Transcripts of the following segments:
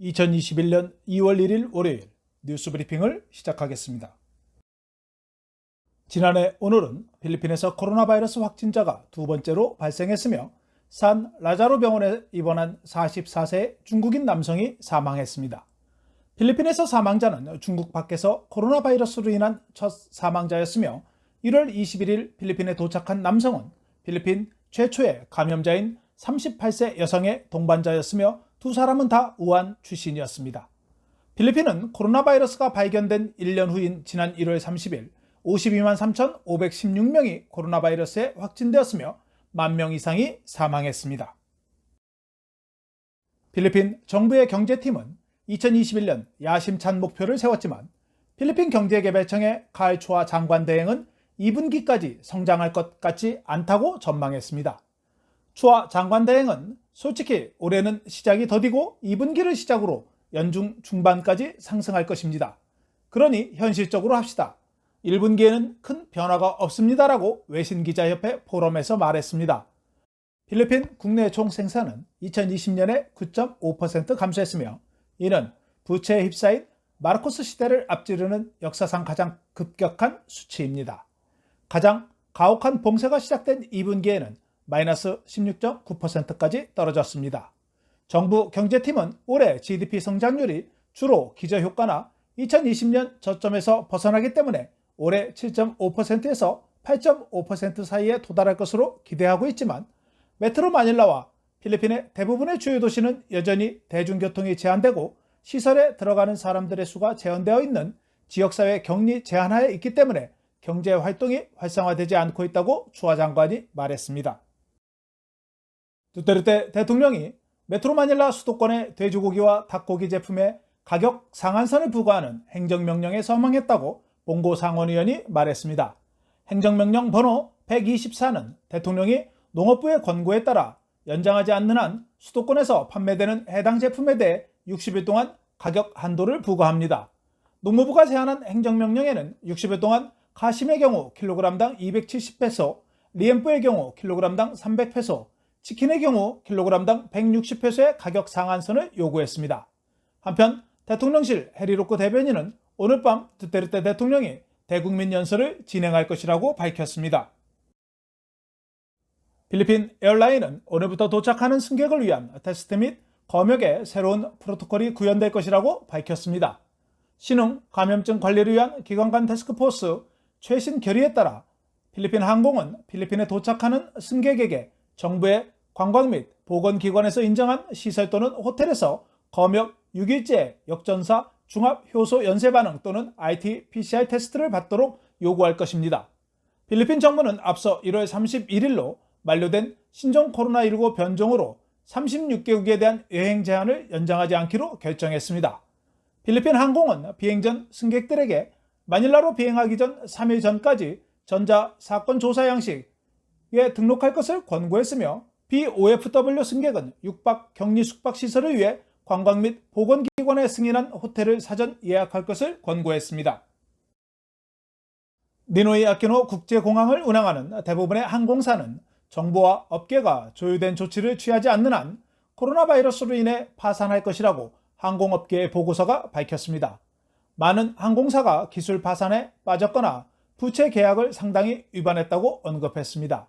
2021년 2월 1일 월요일 뉴스 브리핑을 시작하겠습니다. 지난해 오늘은 필리핀에서 코로나 바이러스 확진자가 두 번째로 발생했으며 산 라자로 병원에 입원한 44세 중국인 남성이 사망했습니다. 필리핀에서 사망자는 중국 밖에서 코로나 바이러스로 인한 첫 사망자였으며 1월 21일 필리핀에 도착한 남성은 필리핀 최초의 감염자인 38세 여성의 동반자였으며 두 사람은 다 우한 출신이었습니다. 필리핀은 코로나 바이러스가 발견된 1년 후인 지난 1월 30일 52만 3,516명이 코로나 바이러스에 확진되었으며 만명 이상이 사망했습니다. 필리핀 정부의 경제팀은 2021년 야심찬 목표를 세웠지만 필리핀 경제개발청의 카알초아 장관 대행은 2분기까지 성장할 것 같지 않다고 전망했습니다. 추아 장관 대행은 솔직히 올해는 시작이 더디고 2분기를 시작으로 연중 중반까지 상승할 것입니다. 그러니 현실적으로 합시다. 1분기에는 큰 변화가 없습니다라고 외신기자협회 포럼에서 말했습니다. 필리핀 국내 총 생산은 2020년에 9.5% 감소했으며 이는 부채에 휩싸인 마르코스 시대를 앞지르는 역사상 가장 급격한 수치입니다. 가장 가혹한 봉쇄가 시작된 2분기에는 마이너스 16.9%까지 떨어졌습니다. 정부 경제팀은 올해 GDP 성장률이 주로 기저효과나 2020년 저점에서 벗어나기 때문에 올해 7.5%에서 8.5% 사이에 도달할 것으로 기대하고 있지만 메트로 마닐라와 필리핀의 대부분의 주요 도시는 여전히 대중교통이 제한되고 시설에 들어가는 사람들의 수가 제한되어 있는 지역사회 격리 제한하에 있기 때문에 경제 활동이 활성화되지 않고 있다고 주화 장관이 말했습니다. 두테르테 대통령이 메트로 마닐라 수도권의 돼지고기와 닭고기 제품에 가격 상한선을 부과하는 행정명령에 서명했다고 봉고 상원의원이 말했습니다. 행정명령 번호 124는 대통령이 농업부의 권고에 따라 연장하지 않는 한 수도권에서 판매되는 해당 제품에 대해 60일 동안 가격 한도를 부과합니다. 농무부가 제안한 행정명령에는 60일 동안 가심의 경우 킬로그램당 270페소, 리엠프의 경우 킬로그램당 300페소, 치킨의 경우 킬로그램당 160페소의 가격 상한선을 요구했습니다. 한편 대통령실 해리로코 대변인은 오늘 밤 두테르테 대통령이 대국민 연설을 진행할 것이라고 밝혔습니다. 필리핀 에어라인은 오늘부터 도착하는 승객을 위한 테스트 및 검역의 새로운 프로토콜이 구현될 것이라고 밝혔습니다. 신흥 감염증 관리를 위한 기관 간 테스크포스 최신 결의에 따라 필리핀 항공은 필리핀에 도착하는 승객에게 정부의 관광 및 보건기관에서 인정한 시설 또는 호텔에서 검역 6일째 역전사 중합 효소 연쇄 반응 또는 RT-PCR 테스트를 받도록 요구할 것입니다. 필리핀 정부는 앞서 1월 31일로 만료된 신종 코로나19 변종으로 36개국에 대한 여행 제한을 연장하지 않기로 결정했습니다. 필리핀 항공은 비행 전 승객들에게 마닐라로 비행하기 전 3일 전까지 전자 사건 조사 양식 에 등록할 것을 권고했으며 BOFW 승객은 6박 격리 숙박 시설을 위해 관광 및 보건기관에 승인한 호텔을 사전 예약할 것을 권고했습니다. 니노이 아키노 국제공항을 운항하는 대부분의 항공사는 정부와 업계가 조율된 조치를 취하지 않는 한 코로나 바이러스로 인해 파산할 것이라고 항공업계의 보고서가 밝혔습니다. 많은 항공사가 기술 파산에 빠졌거나 부채 계약을 상당히 위반했다고 언급했습니다.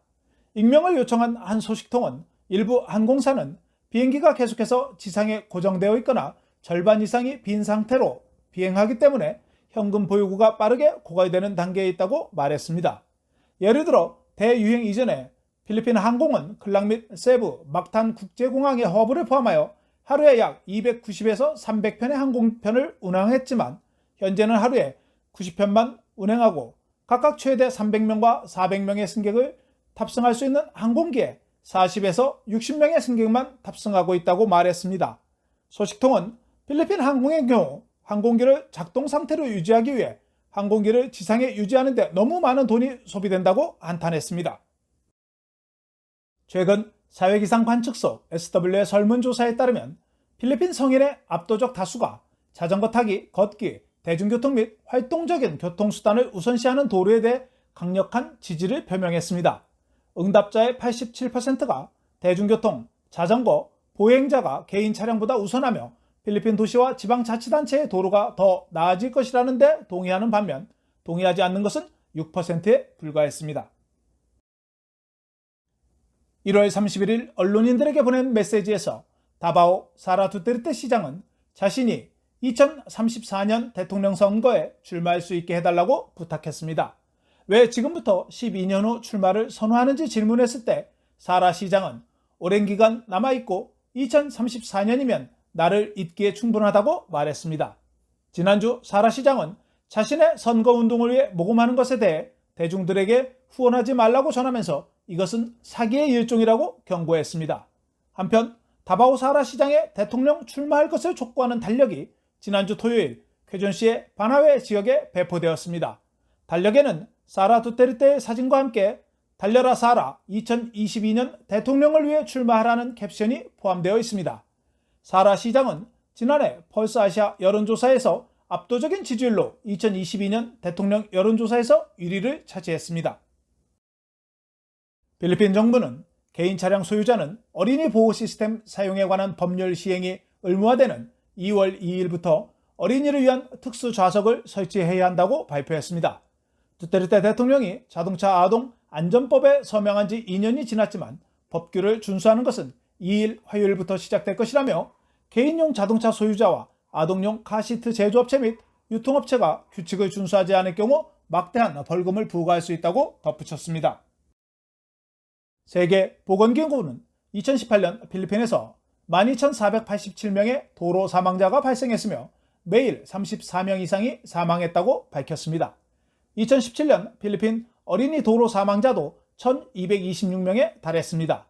익명을 요청한 한 소식통은 일부 항공사는 비행기가 계속해서 지상에 고정되어 있거나 절반 이상이 빈 상태로 비행하기 때문에 현금 보유고가 빠르게 고갈되는 단계에 있다고 말했습니다. 예를 들어 대유행 이전에 필리핀 항공은 클락 및 세부, 막탄 국제공항의 허브를 포함하여 하루에 약 290에서 300편의 항공편을 운항했지만 현재는 하루에 90편만 운행하고 각각 최대 300명과 400명의 승객을 탑승할 수 있는 항공기에 40에서 60명의 승객만 탑승하고 있다고 말했습니다. 소식통은 필리핀 항공의 경우 항공기를 작동 상태로 유지하기 위해 항공기를 지상에 유지하는데 너무 많은 돈이 소비된다고 한탄했습니다. 최근 사회기상 관측소 SW의 설문조사에 따르면 필리핀 성인의 압도적 다수가 자전거 타기, 걷기, 대중교통 및 활동적인 교통수단을 우선시하는 도로에 대해 강력한 지지를 표명했습니다. 응답자의 87%가 대중교통, 자전거, 보행자가 개인 차량보다 우선하며 필리핀 도시와 지방자치단체의 도로가 더 나아질 것이라는데 동의하는 반면 동의하지 않는 것은 6%에 불과했습니다. 1월 31일 언론인들에게 보낸 메시지에서 다바오 사라 두테르테 시장은 자신이 2034년 대통령 선거에 출마할 수 있게 해달라고 부탁했습니다. 왜 지금부터 12년 후 출마를 선호하는지 질문했을 때 사라 시장은 오랜 기간 남아있고 2034년이면 나를 잊기에 충분하다고 말했습니다. 지난주 사라 시장은 자신의 선거운동을 위해 모금하는 것에 대해 대중들에게 후원하지 말라고 전하면서 이것은 사기의 일종이라고 경고했습니다. 한편 다바오 사라 시장의 대통령 출마할 것을 촉구하는 달력이 지난주 토요일 쾌존시의 바나웨 지역에 배포되었습니다. 달력에는 사라 두테르테의 사진과 함께 달려라 사라 2022년 대통령을 위해 출마하라는 캡션이 포함되어 있습니다. 사라 시장은 지난해 펄스 아시아 여론조사에서 압도적인 지지율로 2022년 대통령 여론조사에서 1위를 차지했습니다. 필리핀 정부는 개인 차량 소유자는 어린이 보호 시스템 사용에 관한 법률 시행이 의무화되는 2월 2일부터 어린이를 위한 특수 좌석을 설치해야 한다고 발표했습니다. 두테르테 대통령이 자동차 아동 안전법에 서명한 지 2년이 지났지만 법규를 준수하는 것은 2일 화요일부터 시작될 것이라며 개인용 자동차 소유자와 아동용 카시트 제조업체 및 유통업체가 규칙을 준수하지 않을 경우 막대한 벌금을 부과할 수 있다고 덧붙였습니다. 세계 보건기구는 2018년 필리핀에서 12,487명의 도로 사망자가 발생했으며 매일 34명 이상이 사망했다고 밝혔습니다. 2017년 필리핀 어린이 도로 사망자도 1,226명에 달했습니다.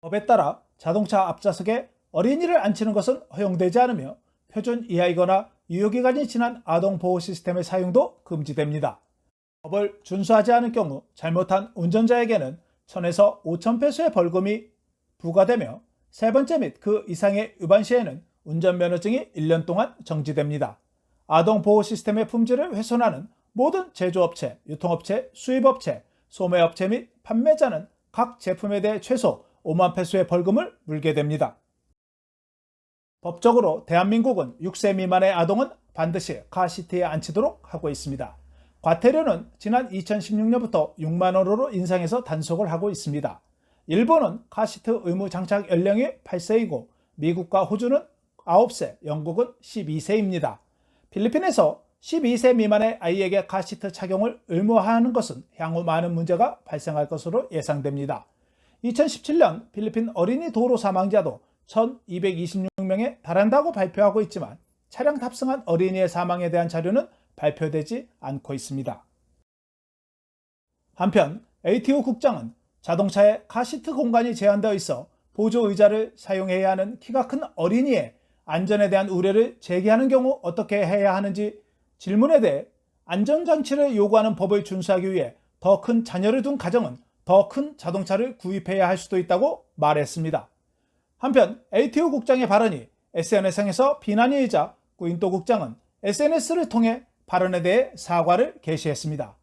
법에 따라 자동차 앞좌석에 어린이를 앉히는 것은 허용되지 않으며 표준 이하이거나 유효기간이 지난 아동보호 시스템의 사용도 금지됩니다. 법을 준수하지 않을 경우 잘못한 운전자에게는 1000에서 5000페소의 벌금이 부과되며 세 번째 및 그 이상의 위반 시에는 운전면허증이 1년 동안 정지됩니다. 아동보호 시스템의 품질을 훼손하는 모든 제조업체, 유통업체, 수입업체, 소매업체 및 판매자는 각 제품에 대해 최소 5만 페소의 벌금을 물게 됩니다. 법적으로 대한민국은 6세 미만의 아동은 반드시 카시트에 앉히도록 하고 있습니다. 과태료는 지난 2016년부터 6만 원으로 인상해서 단속을 하고 있습니다. 일본은 카시트 의무 장착 연령이 8세이고 미국과 호주는 9세, 영국은 12세입니다. 필리핀에서 12세 미만의 아이에게 카시트 착용을 의무화하는 것은 향후 많은 문제가 발생할 것으로 예상됩니다. 2017년 필리핀 어린이 도로 사망자도 1226명에 달한다고 발표하고 있지만 차량 탑승한 어린이의 사망에 대한 자료는 발표되지 않고 있습니다. 한편 ATO 국장은 자동차에 카시트 공간이 제한되어 있어 보조 의자를 사용해야 하는 키가 큰 어린이의 안전에 대한 우려를 제기하는 경우 어떻게 해야 하는지 질문에 대해 안전장치를 요구하는 법을 준수하기 위해 더 큰 자녀를 둔 가정은 더 큰 자동차를 구입해야 할 수도 있다고 말했습니다. 한편 ATO 국장의 발언이 SNS상에서 비난이 일자 구인도 국장은 SNS를 통해 발언에 대해 사과를 게시했습니다.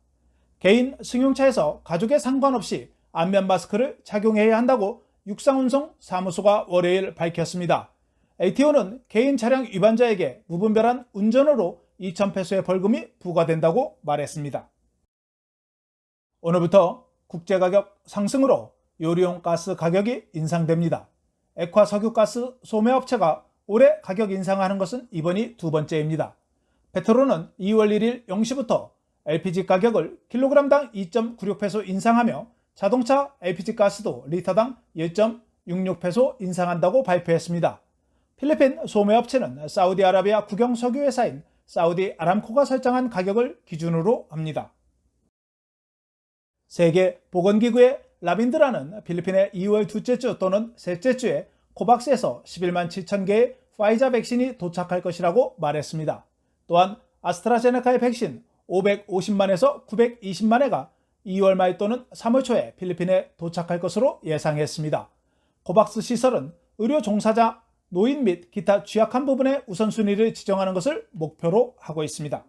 개인 승용차에서 가족에 상관없이 안면 마스크를 착용해야 한다고 육상운송 사무소가 월요일 밝혔습니다. ATO는 개인 차량 위반자에게 무분별한 운전으로 2,000페소의 벌금이 부과된다고 말했습니다. 오늘부터 국제가격 상승으로 요리용 가스 가격이 인상됩니다. 액화 석유가스 소매업체가 올해 가격 인상하는 것은 이번이 두 번째입니다. 페트로는 2월 1일 0시부터 LPG 가격을 킬로그램당 2.96페소 인상하며 자동차 LPG 가스도 리터당 1.66페소 인상한다고 발표했습니다. 필리핀 소매업체는 사우디아라비아 국영 석유회사인 사우디 아람코가 설정한 가격을 기준으로 합니다. 세계 보건기구의 라빈드라는 필리핀의 2월 둘째 주 또는 셋째 주에 코박스에서 11만 7천 개의 파이자 백신이 도착할 것이라고 말했습니다. 또한 아스트라제네카의 백신 550만에서 920만 회가 2월 말 또는 3월 초에 필리핀에 도착할 것으로 예상했습니다. 코박스 시설은 의료 종사자, 노인 및 기타 취약한 부분의 우선순위를 지정하는 것을 목표로 하고 있습니다.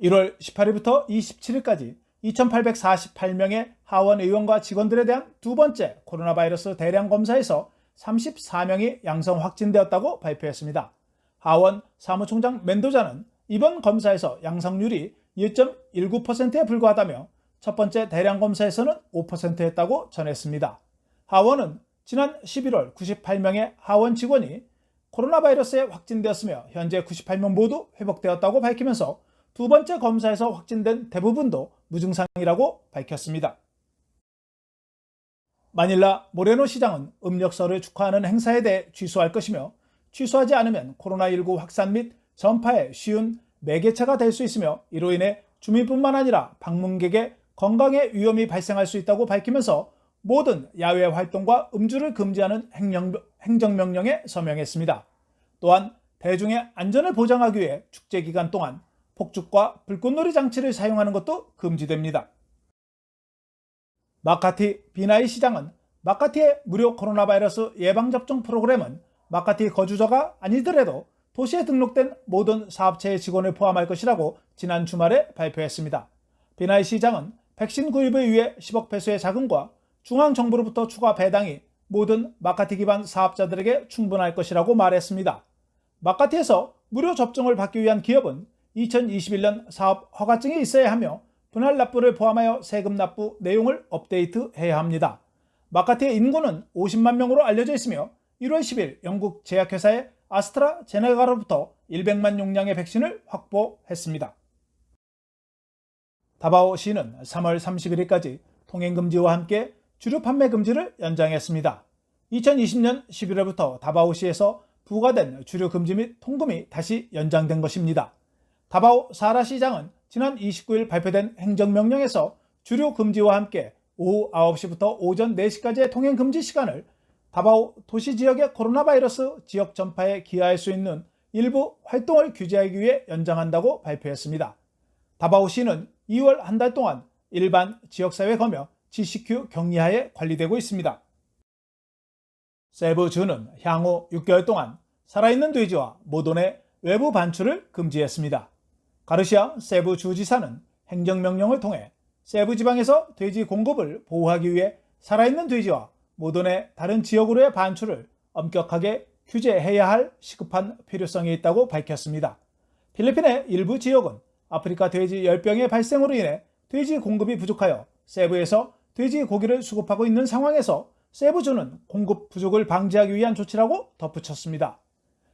1월 18일부터 27일까지 2,848명의 하원 의원과 직원들에 대한 두 번째 코로나 바이러스 대량 검사에서 34명이 양성 확진되었다고 발표했습니다. 하원 사무총장 멘도자는 이번 검사에서 양성률이 2.19%에 불과하다며 첫 번째 대량 검사에서는 5%였다고 전했습니다. 하원은 지난 11월 98명의 하원 직원이 코로나 바이러스에 확진되었으며 현재 98명 모두 회복되었다고 밝히면서 두 번째 검사에서 확진된 대부분도 무증상이라고 밝혔습니다. 마닐라 모레노 시장은 음력설을 축하하는 행사에 대해 취소할 것이며 취소하지 않으면 코로나19 확산 및 전파에 쉬운 매개체가 될 수 있으며 이로 인해 주민뿐만 아니라 방문객의 건강에 위험이 발생할 수 있다고 밝히면서 모든 야외 활동과 음주를 금지하는 행정명령에 서명했습니다. 또한 대중의 안전을 보장하기 위해 축제 기간 동안 폭죽과 불꽃놀이 장치를 사용하는 것도 금지됩니다. 마카티 비나이 시장은 마카티의 무료 코로나 바이러스 예방접종 프로그램은 마카티 거주자가 아니더라도 도시에 등록된 모든 사업체의 직원을 포함할 것이라고 지난 주말에 발표했습니다. 비나이 시장은 백신 구입을 위해 10억 페소의 자금과 중앙정부로부터 추가 배당이 모든 마카티 기반 사업자들에게 충분할 것이라고 말했습니다. 마카티에서 무료 접종을 받기 위한 기업은 2021년 사업 허가증이 있어야 하며 분할 납부를 포함하여 세금 납부 내용을 업데이트해야 합니다. 마카티의 인구는 50만 명으로 알려져 있으며 1월 10일 영국 제약회사의 아스트라 제네가로부터 100만 용량의 백신을 확보했습니다. 다바오 시는 3월 31일까지 통행금지와 함께 주류 판매 금지를 연장했습니다. 2020년 11월부터 다바오시에서 부과된 주류 금지 및 통금이 다시 연장된 것입니다. 다바오 사라 시장은 지난 29일 발표된 행정명령에서 주류 금지와 함께 오후 9시부터 오전 4시까지의 통행 금지 시간을 다바오 도시 지역의 코로나 바이러스 지역 전파에 기여할 수 있는 일부 활동을 규제하기 위해 연장한다고 발표했습니다. 다바오시는 2월 한 달 동안 일반 지역사회 검역 GCQ 격리하에 관리되고 있습니다. 세부주는 향후 6개월 동안 살아있는 돼지와 모돈의 외부 반출을 금지했습니다. 가르시아 세부 주지사는 행정명령을 통해 세부 지방에서 돼지 공급을 보호하기 위해 살아있는 돼지와 모돈의 다른 지역으로의 반출을 엄격하게 규제해야 할 시급한 필요성이 있다고 밝혔습니다. 필리핀의 일부 지역은 아프리카 돼지 열병의 발생으로 인해 돼지 공급이 부족하여 세부에서 돼지 고기를 수급하고 있는 상황에서 세부주는 공급 부족을 방지하기 위한 조치라고 덧붙였습니다.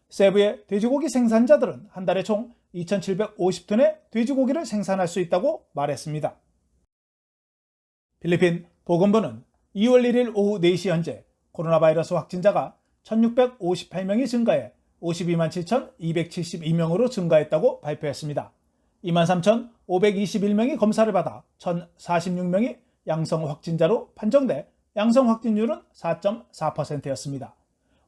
세부의 돼지고기 생산자들은 한 달에 총 2,750톤의 돼지고기를 생산할 수 있다고 말했습니다. 필리핀 보건부는 2월 1일 오후 4시 현재 코로나 바이러스 확진자가 1,658명이 증가해 52만 7,272명으로 증가했다고 발표했습니다. 23,521명이 검사를 받아 1,046명이 양성 확진자로 판정돼 양성 확진율은 4.4%였습니다.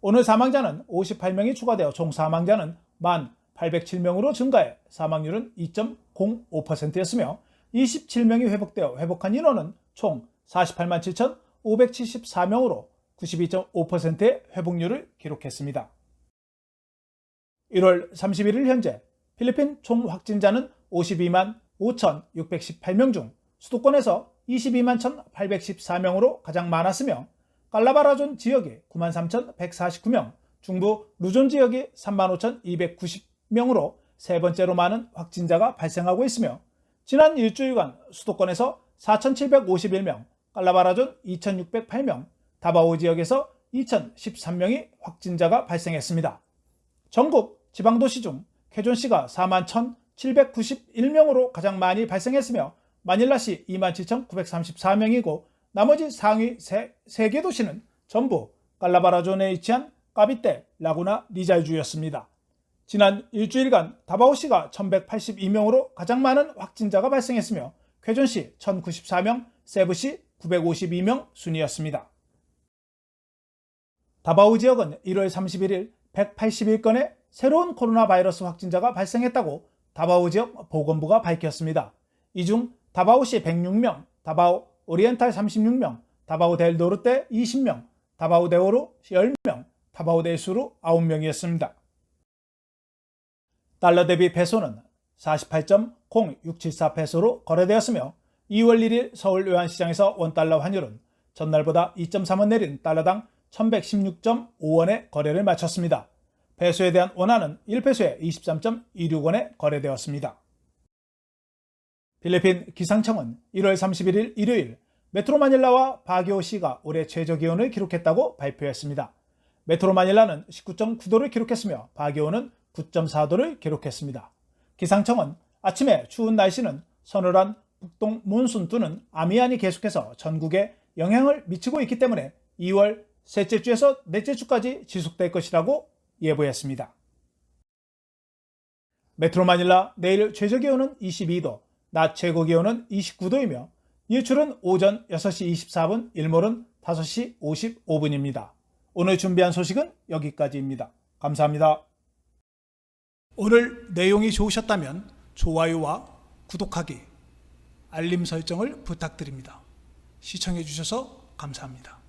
오늘 사망자는 58명이 추가되어 총 사망자는 1,807명으로 증가해 사망률은 2.05%였으며 27명이 회복되어 회복한 인원은 총 48만 7,574명으로 92.5%의 회복률을 기록했습니다. 1월 31일 현재 필리핀 총 확진자는 52만 5,618명 중 수도권에서 22만 1,814명으로 가장 많았으며 깔라바라존 지역이 9만 3,149명, 중부 루존 지역이 3만 5,290명으로 세 번째로 많은 확진자가 발생하고 있으며 지난 일주일간 수도권에서 4,751명, 깔라바라존 2,608명, 다바오 지역에서 2,013명이 확진자가 발생했습니다. 전국 지방도시 중 쾌존시가 4만 1,791명으로 가장 많이 발생했으며 마닐라시 27,934명이고 나머지 상위 3개 도시는 전부 깔라바라존에 위치한 까비떼, 라구나, 리잘주였습니다. 지난 일주일간 다바오시가 1182명으로 가장 많은 확진자가 발생했으며 쾌존시 1094명, 세부시 952명 순이었습니다. 다바오 지역은 1월 31일 181건의 새로운 코로나 바이러스 확진자가 발생했다고 다바오 지역 보건부가 밝혔습니다. 이 중 다바오시 106명, 다바오 오리엔탈 36명, 다바오 델 노르테 20명, 다바오 데오르 10명, 다바오 델 수루 9명이었습니다. 달러 대비 페소는 48.0674 페소로 거래되었으며 2월 1일 서울 외환시장에서 원달러 환율은 전날보다 2.3원 내린 달러당 1116.5원에 거래를 마쳤습니다. 배수에 대한 원화는 1배수에 23.26원에 거래되었습니다. 필리핀 기상청은 1월 31일 일요일 메트로 마닐라와 바기오시가 올해 최저 기온을 기록했다고 발표했습니다. 메트로 마닐라는 19.9도를 기록했으며 바기오는 9.4도를 기록했습니다. 기상청은 아침에 추운 날씨는 서늘한 북동 몬순2는 아미안이 계속해서 전국에 영향을 미치고 있기 때문에 2월 셋째 주에서 넷째 주까지 지속될 것이라고 예보했습니다. 메트로 마닐라 내일 최저 기온은 22도, 낮 최고 기온은 29도이며 일출은 오전 6시 24분, 일몰은 5시 55분입니다. 오늘 준비한 소식은 여기까지입니다. 감사합니다. 오늘 내용이 좋으셨다면 좋아요와 구독하기, 알림 설정을 부탁드립니다. 시청해 주셔서 감사합니다.